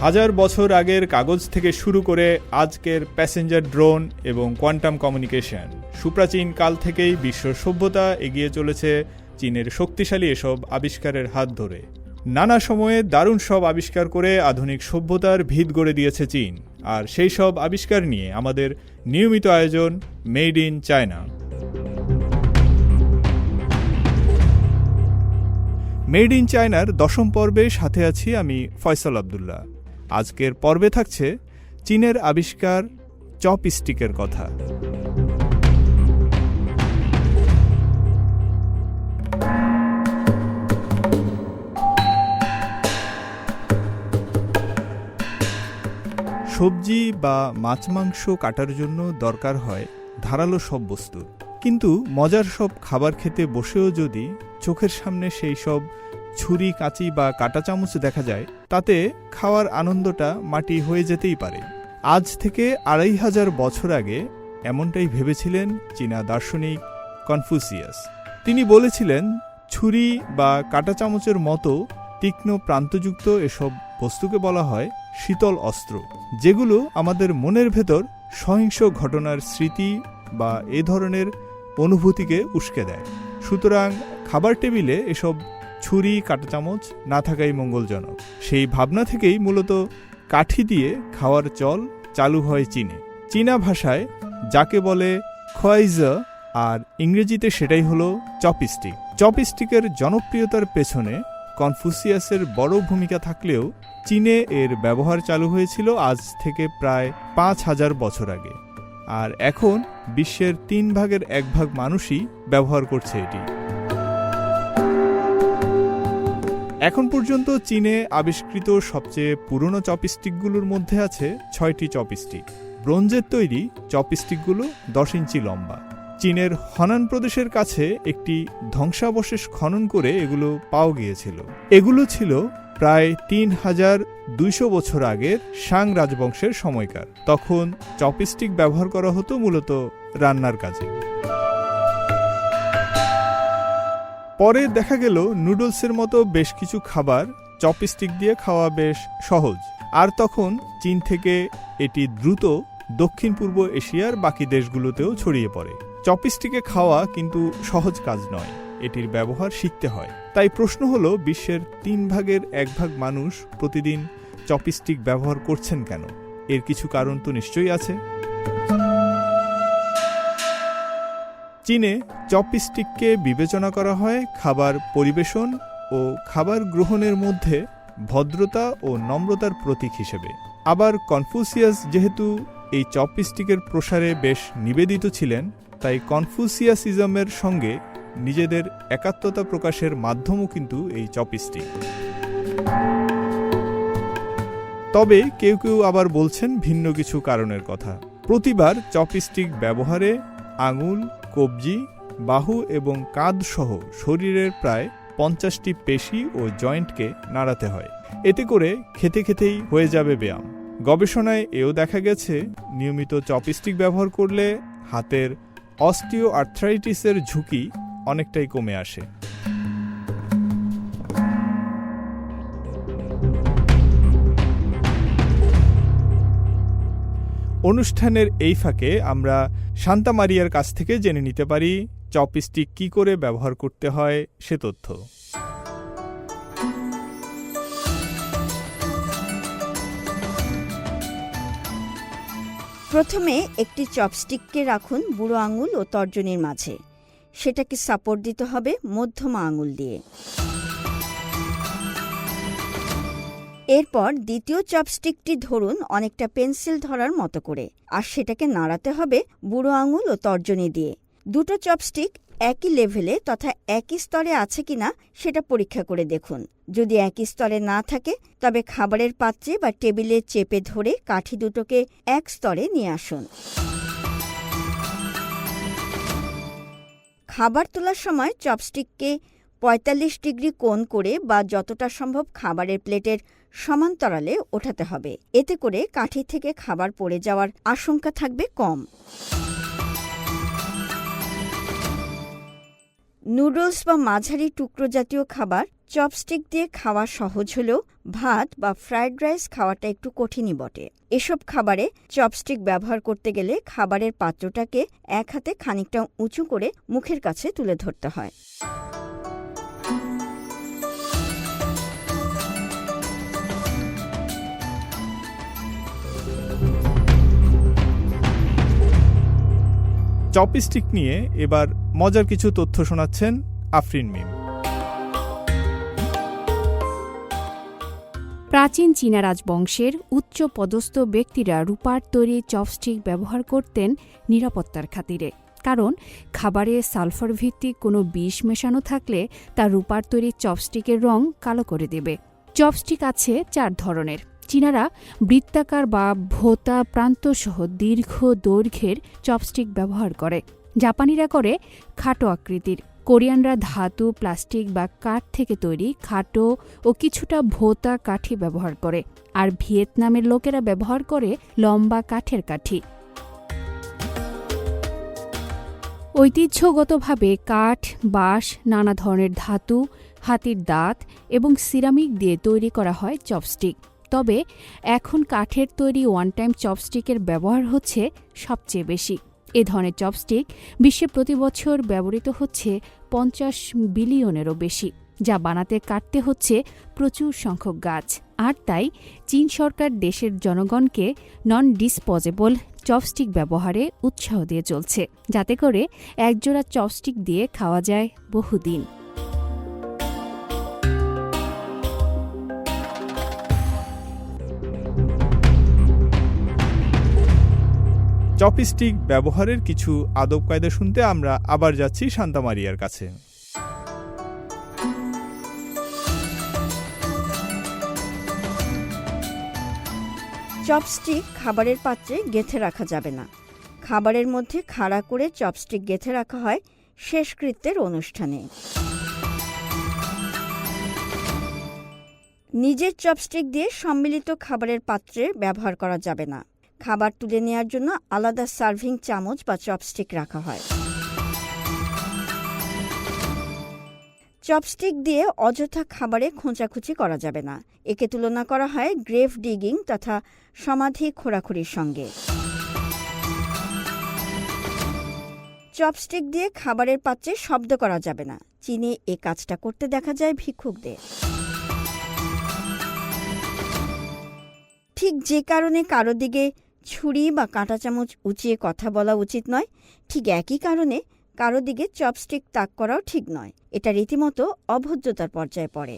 হাজার বছর আগের কাগজ থেকে শুরু করে আজকের প্যাসেঞ্জার ড্রোন এবং কোয়ান্টাম কমিউনিকেশন। সুপ্রাচীন কাল থেকেই বিশ্ব সভ্যতা এগিয়ে চলেছে চীনের শক্তিশালী এসব আবিষ্কারের হাত ধরে। নানা সময়ে দারুণ সব আবিষ্কার করে আধুনিক সভ্যতার ভিত গড়ে দিয়েছে চীন। আর সেই সব আবিষ্কার নিয়ে আমাদের নিয়মিত আয়োজন made in China. Made in চায়নার দশম পর্বে সাথে আছি আমি ফয়সাল আবদুল্লাহ। আজকের পর্বে থাকছে চীনের আবিষ্কার চপ স্টিকের কথা। সবজি বা মাছ মাংস কাটার জন্য দরকার হয় ধারালো সব বস্তুর কিন্তু মজার সব খাবার খেতে বসেও যদি চোখের সামনে সেই সব ছুরি, কাঁচি বা কাঁটা চামচ দেখা যায়, তাতে খাওয়ার আনন্দটা মাটি হয়ে যেতেই পারে। আজ থেকে আড়াই হাজার বছর আগে এমনটাই ভেবেছিলেন চীনা দার্শনিক কনফুসিয়াস। তিনি বলেছিলেন, ছুরি বা কাটা চামচের মতো তীক্ষ্ণ প্রান্তযুক্ত এসব বস্তুকে বলা হয় শীতল অস্ত্র, যেগুলো আমাদের মনের ভেতর সহিংস ঘটনার স্মৃতি বা এ ধরনের অনুভূতিকে উস্কে দেয়। সুতরাং খাবার টেবিলে এসব ছুরি, কাঁটা চামচ, না থাকাই মঙ্গলজনক। সেই ভাবনা থেকেই মূলত কাঠি দিয়ে খাওয়ার চল চালু হয় চীনে। চীনা ভাষায় যাকে বলে খোয়াইজা আর ইংরেজিতে সেটাই হলো চপস্টিক। চপস্টিকের জনপ্রিয়তার পেছনে কনফুসিয়াসের বড় ভূমিকা থাকলেও চীনে এর ব্যবহার চালু হয়েছিল আজ থেকে প্রায় পাঁচ হাজার বছর আগে। আর এখন বিশ্বের তিন ভাগের এক ভাগ মানুষই ব্যবহার করছে এটি। এখন পর্যন্ত চীনে আবিষ্কৃত সবচেয়ে পুরনো চপস্টিকগুলোর মধ্যে আছে ছয়টি চপস্টিক। ব্রোঞ্জের তৈরি চপস্টিকগুলো দশ ইঞ্চি লম্বা। চীনের হনান প্রদেশের কাছে একটি ধ্বংসাবশেষ খনন করে এগুলো পাওয়া গিয়েছিল। এগুলো ছিল প্রায় তিন হাজার দুইশো বছর আগের সাং রাজবংশের সময়কার। তখন চপস্টিক ব্যবহার করা হতো মূলত রান্নার কাজে। পরে দেখা গেল নুডলসের মতো বেশ কিছু খাবার চপস্টিক দিয়ে খাওয়া বেশ সহজ। আর তখন চীন থেকে এটি দ্রুত দক্ষিণ পূর্ব এশিয়ার বাকি দেশগুলোতেও ছড়িয়ে পড়ে। চপস্টিকে খাওয়া কিন্তু সহজ কাজ নয়, এটির ব্যবহার শিখতে হয়। তাই প্রশ্ন হল, বিশ্বের তিন ভাগের এক ভাগ মানুষ প্রতিদিন চপস্টিক ব্যবহার করছেন কেন? এর কিছু কারণ তো নিশ্চয়ই আছে। চীনে চপস্টিককে বিবেচনা করা হয় খাবার পরিবেশন ও খাবার গ্রহণের মধ্যে ভদ্রতা ও নম্রতার প্রতীক হিসেবে। আবার কনফুসিয়াস যেহেতু এই চপস্টিকের প্রসারে বেশ নিবেদিত ছিলেন, তাই কনফুসিয়াসিজমের সঙ্গে নিজেদের একাত্মতা প্রকাশের মাধ্যমও কিন্তু এই চপস্টিক। তবে কেউ কেউ আবার বলছেন ভিন্ন কিছু কারণের কথা। প্রতিবার চপস্টিক ব্যবহারে আঙুল কবজি, বাহু এবং কাঁধ সহ শরীরের প্রায় পঞ্চাশটি পেশি ও জয়েন্টকে নাড়াতে হয়। এতে করে খেতে খেতেই হয়ে যাবে ব্যায়াম। গবেষণায় এও দেখা গেছে, নিয়মিত চপস্টিক ব্যবহার করলে হাতের অস্টিও আর্থ্রাইটিসের ঝুঁকি অনেকটাই কমে আসে। অনুষ্ঠানের এই ফাঁকে আমরা শান্তা মারিয়ার কাছ থেকে জেনে নিতে পারি চপস্টিক কি করে ব্যবহার করতে হয় সে তথ্য। প্রথমে একটি চপস্টিককে রাখুন বুড়ো আঙুল ও তর্জনীর মাঝে। সেটাকে সাপোর্ট দিতে হবে মধ্যমা আঙুল দিয়ে। এরপর দ্বিতীয় চপস্টিকটি ধরুন অনেকটা পেন্সিল ধরার মতো করে, আর সেটাকে নাড়াতে হবে বুড়ো আঙুল ও তর্জনী দিয়ে। দুটো চপস্টিক একই লেভেলে তথা একই স্তরে আছে কিনা সেটা পরীক্ষা করে দেখুন। যদি একই স্তরে না থাকে, তবে খাবারের পাত্রে বা টেবিলে চেপে ধরে কাঠি দুটোকে এক স্তরে নিয়ে আসুন। খাবার তোলার সময় চপস্টিককে পঁয়তাল্লিশ ডিগ্রি কোণ করে বা যতটা সম্ভব খাবারের প্লেটের সমান্তরালে ওঠাতে হবে। এতে করে কাঠি থেকে খাবার পড়ে যাওয়ার আশঙ্কা থাকবে কম। নুডলস বা মাঝারি টুকরো জাতীয় খাবার, চপস্টিক দিয়ে খাওয়া সহজ হলেও ভাত বা ফ্রাইড রাইস খাওয়াটা একটু কঠিনই বটে। এসব খাবারে চপস্টিক ব্যবহার করতে গেলে খাবারের পাত্রটাকে এক হাতে খানিকটা উঁচু করে মুখের কাছে তুলে ধরতে হয়। চপস্টিক নিয়ে এবার মজার কিছু তথ্য শোনাচ্ছেন আফরিন মিম। প্রাচীন চীনা রাজবংশের উচ্চ পদস্থ ব্যক্তিরা রূপার তৈরি চপস্টিক ব্যবহার করতেন নিরাপত্তার খাতিরে। কারণ খাবারে সালফার ভিত্তিক কোনো বিষ মেশানো থাকলে তা রূপার তৈরি চপস্টিকের রং কালো করে দেবে। চপস্টিক আছে চার ধরনের। চীনারা বৃত্তাকার বা ভোতা প্রান্তসহ দীর্ঘ দৈর্ঘ্যের চপস্টিক ব্যবহার করে। জাপানিরা করে খাটো আকৃতির। কোরিয়ানরা ধাতু, প্লাস্টিক বা কাঠ থেকে তৈরি খাটো ও কিছুটা ভোতা কাঠি ব্যবহার করে। আর ভিয়েতনামের লোকেরা ব্যবহার করে লম্বা কাঠের কাঠি। ঐতিহ্যগতভাবে কাঠ, বাঁশ, নানা ধরনের ধাতু, হাতির দাঁত এবং সিরামিক দিয়ে তৈরি করা হয় চপস্টিক। তবে এখন কাঠের তৈরি ওয়ান টাইম চপস্টিকের ব্যবহার হচ্ছে সবচেয়ে বেশি। এ ধরনের চপস্টিক বিশ্বে প্রতি বছর ব্যবহৃত হচ্ছে পঞ্চাশ বিলিয়নেরও বেশি, যা বানাতে কাটতে হচ্ছে প্রচুর সংখ্যক গাছ। আর তাই চীন সরকার দেশের জনগণকে নন ডিসপোজেবল চপস্টিক ব্যবহারে উৎসাহ দিয়ে চলছে, যাতে করে একজোড়া চপস্টিক দিয়ে খাওয়া যায় বহুদিন। চপস্টিক ব্যবহারের কিছু আদব কায়দা শুনতে আমরা আবার যাচ্ছি শান্তা মারিয়ার কাছে। চপস্টিক খাবারের পাত্রে গেঁথে রাখা যাবে না। খাবারের মধ্যে খাড়া করে চপস্টিক গেঁথে রাখা হয় শেষকৃত্যের অনুষ্ঠানে। নিজের চপস্টিক দিয়ে সম্মিলিত খাবারের পাত্রে ব্যবহার করা যাবে না। খাবার তুলে নেওয়ার জন্য আলাদা সার্ভিং চামচ বা চপস্টিক রাখা হয়। চপস্টিক দিয়ে অযথা খাবারে খোঁচাখুচি করা যাবে না। একে তুলনা করা হয় গ্রেভ ডিগিং তথা সমাধি খোঁড়াখুড়ির সঙ্গে। চপস্টিক দিয়ে খাবারের পাত্রে শব্দ করা যাবে না। চীনে এ কাজটা করতে দেখা যায় ভিক্ষুকদের। ঠিক যে কারণে কারও দিকে ছুরি বা কাঁটা চামচ উঁচিয়ে কথা বলা উচিত নয়। ঠিক একই কারণে কারও দিকে চপস্টিক তাক করাও ঠিক নয়। এটা রীতিমতো অভদ্রতার পর্যায়ে পড়ে।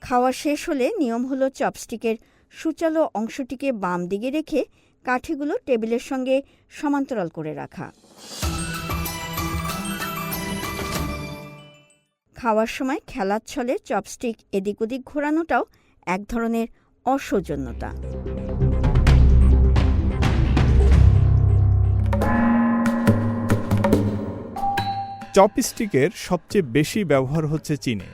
খাওয়া শেষ হলে নিয়ম হলো চপস্টিকের সুচালো অংশটিকে বাম দিকে রেখে কাঠিগুলো টেবিলের সঙ্গে সমান্তরাল করে রাখা। খাওয়ার সময় খেলার ছলে চপস্টিক এদিক ওদিক ঘোরানোটাও এক ধরনের অসৌজন্যতা। চপস্টিকের সবচেয়ে বেশি ব্যবহার হচ্ছে চীনে।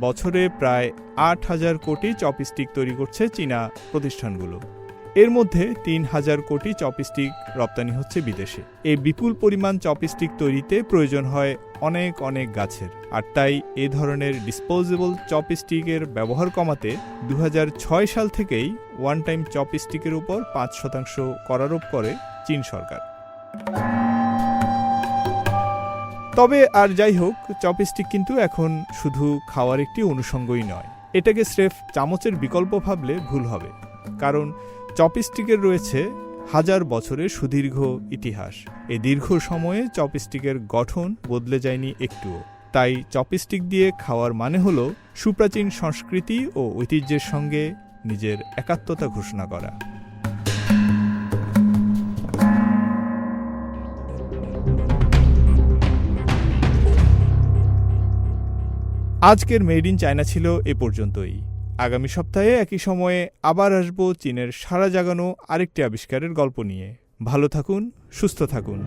বছরে প্রায় আট হাজার কোটি চপস্টিক তৈরি করছে চীনা প্রতিষ্ঠানগুলো। এর মধ্যে তিন হাজার কোটি চপস্টিক রপ্তানি হচ্ছে বিদেশে। এই বিপুল পরিমাণ চপস্টিক তৈরিতে প্রয়োজন হয় অনেক অনেক গাছের। আর তাই এ ধরনের ডিসপোজেবল চপস্টিকের ব্যবহার কমাতে দু হাজার ছয় সাল থেকেই ওয়ান টাইম চপস্টিকের উপর পাঁচ শতাংশ করারোপ করে চীন সরকার। তবে আর যাই হোক, চপস্টিক কিন্তু এখন শুধু খাওয়ার একটি অনুষঙ্গই নয়। এটাকে স্রেফ চামচের বিকল্প ভাবলে ভুল হবে। কারণ চপস্টিকের রয়েছে হাজার বছরের সুদীর্ঘ ইতিহাস। এই দীর্ঘ সময়ে চপস্টিকের গঠন বদলে যায়নি একটুও। তাই চপস্টিক দিয়ে খাওয়ার মানে হল সুপ্রাচীন সংস্কৃতি ও ঐতিহ্যের সঙ্গে নিজের একাত্মতা ঘোষণা করা। আজকের মেড ইন চায়না ছিল এ পর্যন্তই। আগামী সপ্তাহে একই সময়ে আবার আসব চীনের সারা জাগানো আরেকটি আবিষ্কারের গল্প নিয়ে। ভালো থাকুন, সুস্থ থাকুন।